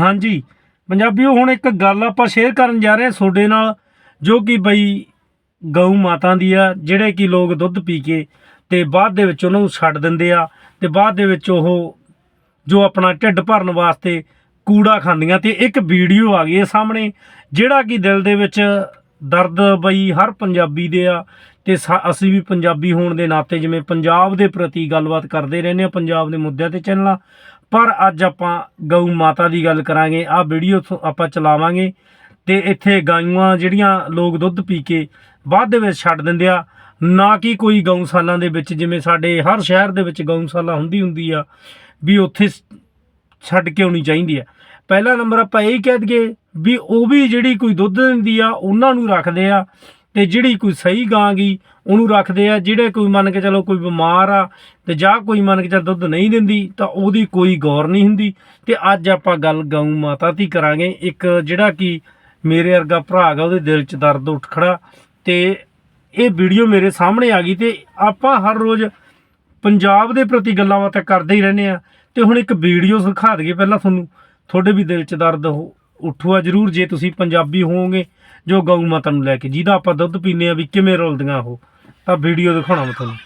ਹਾਂਜੀ। ਪੰਜਾਬੀਓ, ਹੁਣ ਇੱਕ ਗੱਲ ਆਪਾਂ ਸ਼ੇਅਰ ਕਰਨ ਜਾ ਰਹੇ ਹਾਂ ਤੁਹਾਡੇ ਨਾਲ, ਜੋ ਕਿ ਬਈ ਗਊ ਮਾਤਾ ਦੀ ਆ, ਜਿਹੜੇ ਕਿ ਲੋਕ ਦੁੱਧ ਪੀ ਕੇ ਤੇ ਬਾਅਦ ਦੇ ਵਿੱਚ ਉਹਨਾਂ ਨੂੰ ਛੱਡ ਦਿੰਦੇ ਆ ਤੇ ਬਾਅਦ ਦੇ ਵਿੱਚ ਉਹ ਜੋ ਆਪਣਾ ਢਿੱਡ ਭਰਨ ਵਾਸਤੇ ਕੂੜਾ ਖਾਂਦੀਆਂ ਤੇ ਇੱਕ ਵੀਡੀਓ ਆ ਗਈ ਹੈ ਸਾਹਮਣੇ, ਜਿਹੜਾ ਕਿ ਦਿਲ ਦੇ ਵਿੱਚ ਦਰਦ ਬਈ ਹਰ ਪੰਜਾਬੀ ਦੇ ਆ ਤੇ ਸਾ- ਅਸੀਂ ਵੀ ਪੰਜਾਬੀ ਹੋਣ ਦੇ ਨਾਤੇ ਜਿਵੇਂ ਪੰਜਾਬ ਦੇ ਪ੍ਰਤੀ ਗੱਲਬਾਤ ਕਰਦੇ ਰਹਿੰਦੇ ਆ ਪੰਜਾਬ ਦੇ ਮੁੱਦਿਆਂ ਤੇ ਚੈਨਲਾਂ ਪਰ ਅੱਜ ਆਪਾਂ ਗਊ ਮਾਤਾ ਦੀ ਗੱਲ ਕਰਾਂਗੇ। ਆਹ ਵੀਡੀਓ ਆਪਾਂ ਚਲਾਵਾਂਗੇ ਤੇ ਇੱਥੇ ਗਾਈਆਂ ਜਿਹੜੀਆਂ ਲੋਕ ਦੁੱਧ ਪੀ ਕੇ ਬਾਅਦ ਦੇ ਵਿੱਚ ਛੱਡ ਦਿੰਦੇ ਆ। ਨਾ ਕਿ ਕੋਈ ਗਊਸ਼ਾਲਾ ਦੇ ਵਿੱਚ, ਜਿਵੇਂ ਸਾਡੇ ਹਰ ਸ਼ਹਿਰ ਦੇ ਵਿੱਚ ਗਊਸ਼ਾਲਾ ਹੁੰਦੀ ਹੁੰਦੀ ਆ ਵੀ ਉੱਥੇ ਛੱਡ ਕੇ ਆਉਣੀ ਚਾਹੀਦੀ ਆ। ਪਹਿਲਾ ਨੰਬਰ ਆਪਾਂ ਇਹ ਕਹਿ ਦਈਏ ਵੀ ਉਹ ਵੀ ਜਿਹੜੀ ਕੋਈ ਦੁੱਧ ਦਿੰਦੀ ਆ, ਉਹਨਾਂ ਨੂੰ ਰੱਖਦੇ ਆ। ਤੇ ਜਿਹੜੀ ਕੋਈ ਸਹੀ ਗਾਂ ਗਈ ਉਹਨੂੰ ਰੱਖਦੇ ਆ। ਜਿਹੜੇ ਕੋਈ ਮੰਨ ਕੇ ਚਲੋ ਕੋਈ ਬਿਮਾਰ ਆ ਤੇ ਜਾਂ ਕੋਈ ਮੰਨ ਕੇ ਚੱਲ ਦੁੱਧ ਨਹੀਂ ਦਿੰਦੀ, ਤਾਂ ਉਹਦੀ ਕੋਈ ਗੌਰ ਨਹੀਂ ਹੁੰਦੀ। ਤੇ ਅੱਜ ਆਪਾਂ ਗੱਲ ਗਊ ਮਾਤਾ ਦੀ ਕਰਾਂਗੇ। ਇੱਕ ਜਿਹੜਾ ਕਿ ਮੇਰੇ ਵਰਗਾ ਭਰਾ ਗਾ, ਉਹਦੇ ਦਿਲ 'ਚ ਦਰਦ ਉੱਠ ਖੜਾ। ਤੇ ਇਹ ਵੀਡੀਓ ਮੇਰੇ ਸਾਹਮਣੇ ਆ ਗਈ ਤੇ ਆਪਾਂ ਹਰ ਰੋਜ਼ ਪੰਜਾਬ ਦੇ ਪ੍ਰਤੀ ਗੱਲਾਂ ਬਾਤਾਂ ਕਰਦੇ ਹੀ ਰਹਿੰਦੇ ਆ। ਤੇ ਹੁਣ ਇੱਕ ਵੀਡੀਓ ਦਿਖਾ ਦਈਏ ਪਹਿਲਾਂ ਤੁਹਾਨੂੰ। ਤੁਹਾਡੇ ਵੀ ਦਿਲ 'ਚ ਦਰਦ ਹੋ- ਉੱਠੂਆ ਜ਼ਰੂਰ ਜੇ ਤੁਸੀਂ ਪੰਜਾਬੀ ਹੋਵੋਗੇ, ਜੋ ਗਊ ਮਾਤਾ ਨੂੰ ਲੈ ਕੇ, ਜਿਹਦਾ ਆਪਾਂ ਦੁੱਧ ਪੀਂਦੇ ਆ ਵੀ ਕਿਵੇਂ ਰੁਲਦੀਆਂ ਉਹ। ਤਾਂ ਵੀਡੀਓ ਦਿਖਾਉਣਾ ਮੈਂ ਤੁਹਾਨੂੰ।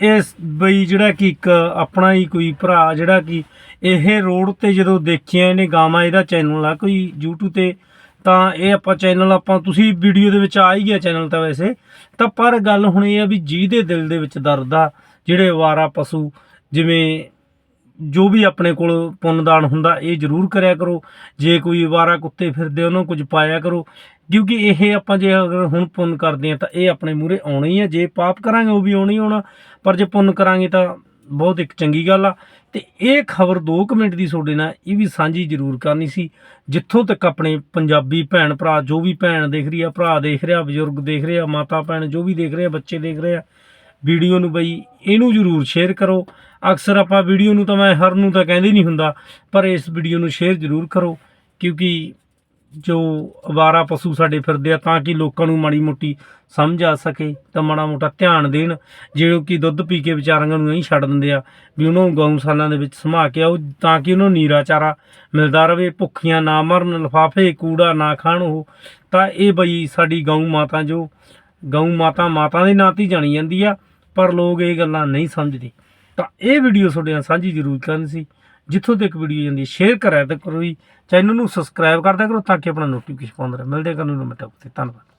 ਇਸ ਬਈ ਜਿਹੜਾ ਕਿ ਇੱਕ ਆਪਣਾ ਹੀ ਕੋਈ ਭਰਾ, ਜਿਹੜਾ ਕਿ ਇਹ ਰੋਡ ਤੇ ਜਦੋਂ ਦੇਖਿਆ ਇਹਨੇ ਗਾਵਾਂ, ਇਹਦਾ ਚੈਨਲ ਆ ਕੋਈ YouTube ਤੇ, ਤਾਂ ਇਹ ਆਪਾਂ ਚੈਨਲ ਆਪਾਂ, ਤੁਸੀਂ ਵੀਡੀਓ ਦੇ ਵਿੱਚ ਆ ਹੀ ਗਿਆ ਚੈਨਲ ਤਾਂ ਵੈਸੇ। ਤਾਂ ਪਰ ਗੱਲ ਹੁਣ ਇਹ ਆ ਵੀ ਜਿਹਦੇ ਦਿਲ ਦੇ ਵਿੱਚ ਦਰਦ ਆ, ਜਿਹੜੇ ਵਾਰਾ ਪਸ਼ੂ, ਜਿਵੇਂ ਜੋ ਵੀ ਆਪਣੇ ਕੋਲ ਪੁੰਨਦਾਨ ਹੁੰਦਾ, ਇਹ ਜ਼ਰੂਰ ਕਰਿਆ ਕਰੋ। ਜੇ ਕੋਈ ਵਾਰਾ ਕੁੱਤੇ ਫਿਰਦੇ, ਉਹਨਾਂ ਨੂੰ ਕੁਝ ਪਾਇਆ ਕਰੋ। ਕਿਉਂਕਿ ਇਹ ਆਪਾਂ ਜੇ ਅਗਰ ਹੁਣ ਪੁੰਨ ਕਰਦੇ ਆ, ਤਾਂ ਇਹ ਆਪਣੇ ਮੂਹਰੇ ਆਉਣਾ ਹੀ ਹੈ ਜੇ ਪਾਪ ਕਰਾਂਗੇ, ਉਹ ਵੀ ਆਉਣਾ ਹੀ ਆਉਣਾ। ਪਰ ਜੇ ਪੁੰਨ ਕਰਾਂਗੇ, ਤਾਂ ਬਹੁਤ ਇੱਕ ਚੰਗੀ ਗੱਲ ਆ। ਤੇ ਇਹ ਖਬਰ 2 ਮਿੰਟ ਦੀ ਤੁਹਾਡੇ ਨਾਲ, ਇਹ ਵੀ ਸਾਂਝੀ ਜ਼ਰੂਰ ਕਰਨੀ ਸੀ। ਜਿੱਥੋਂ ਤੱਕ ਆਪਣੇ ਪੰਜਾਬੀ ਭੈਣ ਭਰਾ, ਜੋ ਵੀ ਭੈਣ ਦੇਖ ਰਹੀ ਆ, ਭਰਾ ਦੇਖ ਰਿਹਾ, ਬਜ਼ੁਰਗ ਦੇਖ ਰਿਹਾ, ਮਾਤਾ ਭੈਣ ਜੋ ਵੀ ਦੇਖ ਰਿਹਾ, ਬੱਚੇ ਦੇਖ ਰਿਹਾ ਵੀਡੀਓ ਨੂੰ ਬਈ ਇਹਨੂੰ ਜ਼ਰੂਰ ਸ਼ੇਅਰ ਕਰੋ। ਅਕਸਰ ਆਪਾਂ ਵੀਡੀਓ ਨੂੰ ਤਾਂ ਮੈਂ ਹਰ ਨੂੰ ਤਾਂ ਕਹਿੰਦੇ ਨਹੀਂ ਹੁੰਦਾ, ਪਰ ਇਸ ਵੀਡੀਓ ਨੂੰ ਸ਼ੇਅਰ ਜ਼ਰੂਰ ਕਰੋ, ਕਿਉਂਕਿ ਜੋ ਅਵਾਰਾ ਪਸ਼ੂ ਸਾਡੇ ਫਿਰਦੇ ਆ, ਤਾਂ ਕਿ ਲੋਕਾਂ ਨੂੰ ਮਾੜੀ ਮੋਟੀ ਸਮਝ ਆ ਸਕੇ, ਤਾਂ ਮਾੜਾ ਮੋਟਾ ਧਿਆਨ ਦੇਣ, ਜਿਹੜੇ ਕਿ ਦੁੱਧ ਪੀ ਕੇ ਵਿਚਾਰੀਆਂ ਨੂੰ ਨਹੀਂ ਛੱਡ ਦਿੰਦੇ ਆ, ਵੀ ਉਹਨਾਂ ਨੂੰ ਗਊਸ਼ਾਲਾ ਦੇ ਵਿੱਚ ਸਮਾ ਕੇ ਆਓ, ਤਾਂ ਕਿ ਉਹਨਾਂ ਨੂੰ ਨੀਰਾ ਚਾਰਾ ਮਿਲਦਾ ਰਵੇ, ਭੁੱਖੀਆਂ ਨਾ ਮਰਨ, ਲਫਾਫੇ, ਕੂੜਾ ਨਾ ਖਾਣ ਉਹ। ਤਾਂ ਇਹ ਬਈ ਸਾਡੀ ਗਊ ਮਾਤਾ ਜੋ, ਗਊ ਮਾਤਾ ਮਾਤਾ ਦੇ ਨਾਂ ਤੇ ਜਾਣੀ ਜਾਂਦੀ ਆ। ਪਰ ਲੋਕ ਇਹ ਗੱਲਾਂ ਨਹੀਂ ਸਮਝਦੇ। ਤਾਂ ਇਹ ਵੀਡੀਓ ਤੁਹਾਡੇ ਨਾਲ ਸਾਂਝੀ ਜ਼ਰੂਰ ਕਰਨ ਸੀ। ਜਿੱਥੋਂ ਤੱਕ ਵੀਡੀਓ ਜਾਂਦੀ ਸ਼ੇਅਰ ਕਰਿਆ ਤਾਂ ਕਰੋ ਜੀ। ਚੈਨਲ ਨੂੰ ਸਬਸਕ੍ਰਾਈਬ ਕਰਦਾ ਕਰੋ ਤਾਂ ਕਿ ਆਪਣਾ ਨੋਟੀਫਿਕੇਸ਼ਨ ਪਾਉਂਦਾ ਰਹੇ। ਮਿਲਦੇ ਕਰਨ ਨੂੰ ਮੈਂ ਧੰਨਵਾਦ।